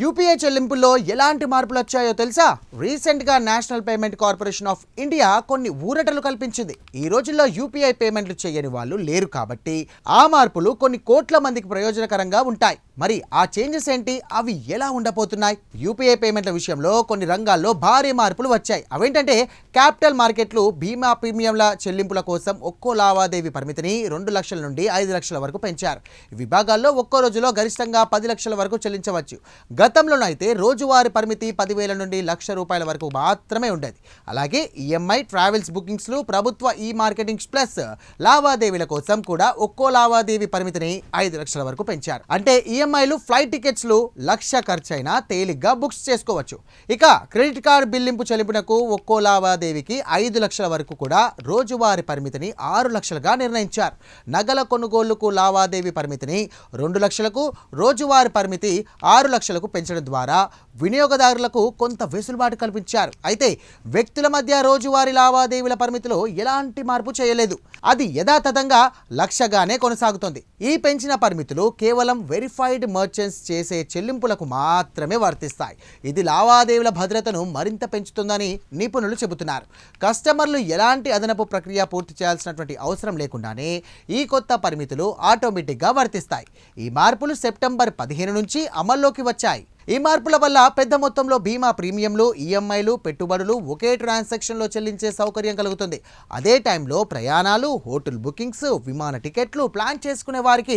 UPI చెల్లింపుల్లో ఎలాంటి మార్పులు వచ్చాయో తెలుసా? రీసెంట్గా national payment corporation of India కొన్ని ఊరటలు కల్పించింది. ఈ రోజుల్లో యూపీఐ పేమెంట్లు చేయని వాళ్ళు లేరు కాబట్టి ఆ మార్పులు కొన్ని కోట్ల మందికి ప్రయోజనకరంగా ఉంటాయి. మరి ఆ చేంజెస్ ఏంటి? అవి ఎలా ఉండబోతున్నాయి? యూపీఐ పేమెంట్ల విషయంలో కొన్ని రంగాల్లో భారీ మార్పులు వచ్చాయి. అవేంటంటే క్యాపిటల్ మార్కెట్లు బీమా ప్రీమియంల చెల్లింపుల కోసం ఒక్కో లావాదేవీ పరిమితిని రెండు లక్షల నుండి ఐదు లక్షల వరకు పెంచారు. ఈ విభాగాల్లో ఒక్కో రోజులో గరిష్టంగా పది లక్షల వరకు చెల్లించవచ్చు. గతంలోనైతే రోజువారీ పరిమితి పదివేల నుండి లక్ష రూపాయల వరకు మాత్రమే ఉండేది. అలాగే ఈఎంఐ ట్రావెల్స్ బుకింగ్స్లు ప్రభుత్వ ఈ మార్కెటింగ్స్ ప్లస్ లావాదేవీల కోసం కూడా ఒక్కో లావాదేవీ పరిమితిని ఐదు లక్షల వరకు పెంచారు. అంటే ఈఎంఐలు ఫ్లైట్ టికెట్స్లు లక్ష ఖర్చైనా తేలిగ్గా బుక్స్ చేసుకోవచ్చు. ఇక క్రెడిట్ కార్డ్ బిల్లింపు చెల్లింపునకు ఒక్కో లావాదేవీకి ఐదు లక్షల వరకు కూడా రోజువారీ పరిమితిని ఆరు లక్షలుగా నిర్ణయించారు. నగల కొనుగోళ్ళకు లావాదేవీ పరిమితిని రెండు లక్షలకు రోజువారీ పరిమితి ఆరు లక్షలకు పెంచడం ద్వారా వినియోగదారులకు కొంత వెసులుబాటు కల్పించారు. అయితే వ్యక్తుల మధ్య రోజువారీ లావాదేవీల పరిమితిలో ఎలాంటి మార్పు చేయలేదు. అది యథాతథంగా లక్షగానే కొనసాగుతోంది. ఈ పెంచిన పరిమితులు కేవలం వెరిఫైడ్ మర్చెంట్స్ చేసే చెల్లింపులకు మాత్రమే వర్తిస్తాయి. ఇది లావాదేవీల భద్రతను మరింత పెంచుతుందని నిపుణులు చెబుతున్నారు. కస్టమర్లు ఎలాంటి అదనపు ప్రక్రియ పూర్తి చేయాల్సినటువంటి అవసరం లేకుండానే ఈ కొత్త పరిమితులు ఆటోమేటిక్గా వర్తిస్తాయి. ఈ మార్పులు సెప్టెంబర్ పదిహేను నుంచి అమల్లోకి వచ్చాయి. ఈ మార్పుల వల్ల పెద్ద మొత్తంలో బీమా ప్రీమియంలు ఈఎంఐలు పెట్టుబడులు ఒకే ట్రాన్సాక్షన్లో చెల్లించే సౌకర్యం కలుగుతుంది. అదే టైంలో ప్రయాణాలు హోటల్ బుకింగ్స్ విమాన టికెట్లు ప్లాన్ చేసుకునే వారికి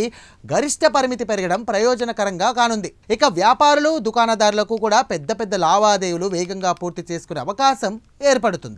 గరిష్ట పరిమితి పెరగడం ప్రయోజనకరంగా కానుంది. ఇక వ్యాపారులు దుకాణదారులకు కూడా పెద్ద పెద్ద లావాదేవీలు వేగంగా పూర్తి చేసుకునే అవకాశం ఏర్పడుతుంది.